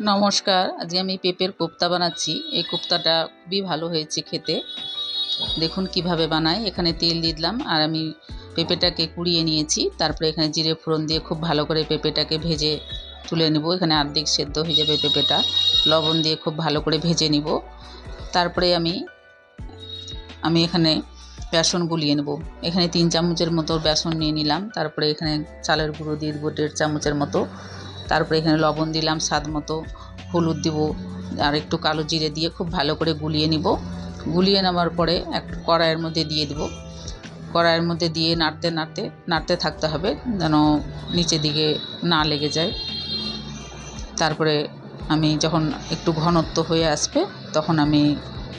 নমস্কার, আজকে আমি পেঁপের কোপ্তা বানাচ্ছি। এই কোপ্তাটা খুবই ভালো হয়েছে খেতে। দেখুন কীভাবে বানাই এখানে তেল দিয়ে দিলাম আর আমি পেঁপেটাকে কুড়িয়ে নিয়েছি। তারপরে এখানে জিরে ফোড়ন দিয়ে খুব ভালো করে পেঁপেটাকে ভেজে তুলে নেব। এখানে অর্ধেক সেদ্ধ হয়ে যাবে পেঁপেটা। লবণ দিয়ে খুব ভালো করে ভেজে নিব। তারপরে আমি আমি এখানে বেসন গুলিয়ে নেব। এখানে তিন চামচের মতো বেসন নিয়ে নিলাম। তারপরে এখানে চালের গুঁড়ো দিয়ে দেবো দেড় চামচের মতো। তারপরে এখানে লবণ দিলাম, স্বাদ মতো। হলুদ দিব, আর একটু কালো জিরে দিয়ে খুব ভালো করে গুলিয়ে নিব। গুলিয়ে নেওয়ার পরে এক কড়াইয়ের মধ্যে দিয়ে দিব। কড়াইয়ের মধ্যে দিয়ে নাড়তে নাড়তে নাড়তে থাকতে হবে যেন নিচের দিকে না লেগে যায়। তারপরে আমি যখন একটু ঘনত্ব হয়ে আসবে, তখন আমি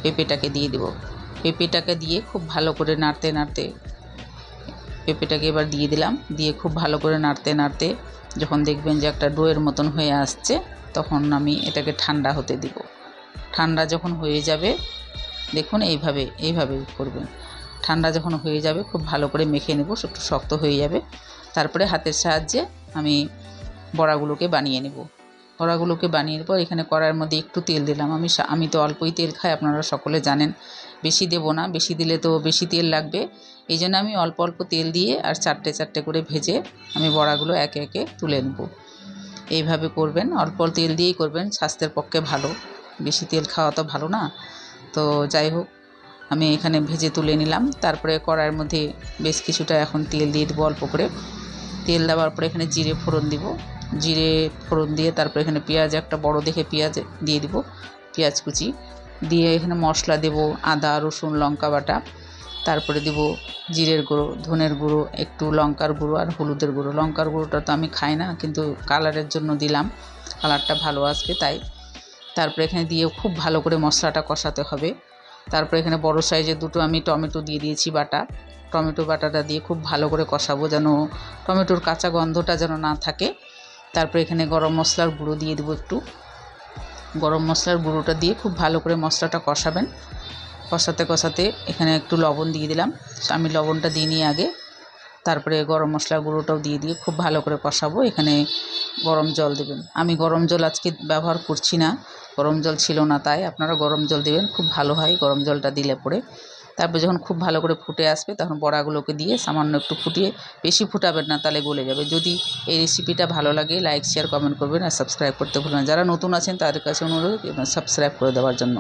পেঁপেটাকে দিয়ে দেব। পেঁপেটাকে দিয়ে খুব ভালো করে নাড়তে নাড়তে পেঁপেটাকে এবার দিয়ে দিলাম। দিয়ে খুব ভালো করে নাড়তে নাড়তে যখন দেখবেন যে একটা ডোয়ের মতন হয়ে আসছে, তখন আমি এটাকে ঠান্ডা হতে দিব। ঠান্ডা যখন হয়ে যাবে, দেখুন এইভাবে এইভাবে করবেন। ঠান্ডা যখন হয়ে যাবে, খুব ভালো করে মেখে নেব, একটু শক্ত হয়ে যাবে। তারপরে হাতের সাহায্যে আমি বড়াগুলোকে বানিয়ে নেব। বড়াগুলোকে বানিয়ে পর এখানে কড়াইয়ের মধ্যে একটু তেল দিলাম। আমি আমি তো অল্পই তেল খাই, আপনারা সকলে জানেন। বেশি দেবো না, বেশি দিলে তো বেশি তেল লাগবে। এই জন্য আমি অল্প অল্প তেল দিয়ে আর চারটে চারটে করে ভেজে আমি বড়াগুলো একে একে তুলে নেব। এইভাবে করবেন অল্প তেল দিয়েই করবেন, স্বাস্থ্যের পক্ষে ভালো। বেশি তেল খাওয়া তো ভালো না। তো যাই হোক, আমি এখানে ভেজে তুলে নিলাম। তারপরে কড়াইয়ের মধ্যে বেশ কিছুটা এখন তেল দিয়ে দেবো অল্প করে। তেল দেওয়ার পরে এখানে জিরে ফোড়ন দিব। জিরে ফোড়ন দিয়ে তারপরে এখানে পেঁয়াজ, একটা বড় দেখে পেঁয়াজ দিয়ে দিব, পেঁয়াজ কুচি। দিয়ে এখানে মশলা দেব, আদা, রসুন, লঙ্কা বাটা। তারপরে দিব জিরের গুঁড়ো, ধনের গুঁড়ো, একটু লঙ্কার গুঁড়ো আর হলুদের গুঁড়ো। লঙ্কার গুঁড়োটা তো আমি খাই না, কিন্তু কালারের জন্য দিলাম। কালারটা ভালো আসবে তাই। তারপরে এখানে দিয়ে খুব ভালো করে মশলাটা কষাতে হবে। তারপরে এখানে বড় সাইজের দুটো আমি টমেটো দিয়ে দিয়েছি বাটা। টমেটো বাটাটা দিয়ে খুব ভালো করে কষাবো যেন টমেটোর কাঁচা গন্ধটা যেন না থাকে। তারপরে এখানে গরম মশলার গুঁড়ো দিয়ে দেবো একটু। গরম মশলার গুঁড়োটা দিয়ে খুব ভালো করে মশলাটা কষাবেন। কষাতে কষাতে এখানে একটু লবণ দিয়ে দিলাম। আমি লবণটা দিয়ে নিয়ে আগে তারপরে গরম মশলার গুঁড়োটাও দিয়ে দিয়ে খুব ভালো করে কষাবো। এখানে গরম জল দেবেন। আমি গরম জল আজকে ব্যবহার করছি না। গরম জল ছিল না তাই। আপনারা গরম জল দেবেন, খুব ভালো হয় গরম জলটা দিলে পরে। তারপর যখন খুব ভালো করে ফুটে আসবে, তখন বড়াগুলোকে দিয়ে সামান্য একটু ফুটিয়ে, বেশি ফুটাবেন না তাহলে গলে যাবে। যদি এই রেসিপিটা ভালো লাগে লাইক শেয়ার কমেন্ট করবেন আর সাবস্ক্রাইব করতে ভুলবেন যারা নতুন আছেন, তাদের কাছে অনুরোধ সাবস্ক্রাইব করে দেওয়ার জন্য।